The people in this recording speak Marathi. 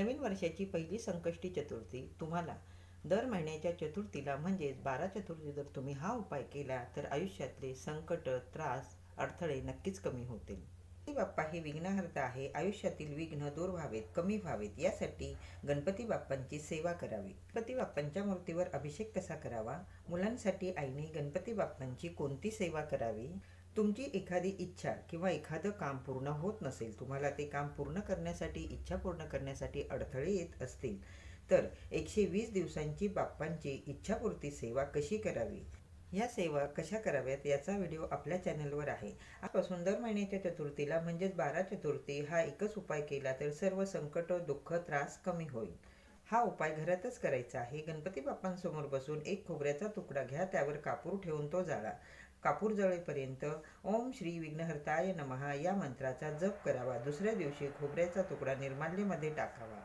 नवीन वर्षाची पहिली संकष्टी चतुर्थी तुम्हाला दर महिन्याच्या चतुर्थीला म्हणजेच बारा चतुर्थी जर तुम्ही हा उपाय केला तर आयुष्यातले संकट त्रास अडथळे नक्कीच कमी होतील. गणपती बाप्पा हे विघ्नहर्ता आहे. आयुष्यातील विघ्न दूर व्हावेत कमी व्हावेत यासाठी गणपती बाप्पांची सेवा करावी. गणपती बाप्पांच्या मूर्तीवर अभिषेक कसा करावा? मुलांसाठी आईने गणपती बाप्पांची कोणती सेवा करावी? तुमची एखादी इच्छा किंवा एखादं काम पूर्ण होत नसेल तुम्हाला ते काम पूर्ण करण्यासाठी इच्छा पूर्ण करण्यासाठी अडथळे येत असतील तर एकशे वीस दिवसांची बाप्पांची इच्छापूर्ती सेवा कशी करावी? ह्या सेवा कशा कराव्यात याचा व्हिडिओ आपल्या चॅनलवर आहे. आजपासून दर महिन्याच्या चतुर्थीला म्हणजेच बारा चतुर्थी हा एकच उपाय केला तर सर्व संकट दुःख त्रास कमी होईल. हा उपाय घरातच करायचा आहे. गणपती बाप्पांसमोर बसून एक खोबऱ्याचा तुकडा घ्या त्यावर कापूर ठेवून तो जाळा. कापूर जळेपर्यंत ओम श्री विघ्नहर्ताय नमहा या मंत्राचा जप करावा. दुसऱ्या दिवशी खोबऱ्याचा तुकडा निर्माल्यमध्ये टाकावा.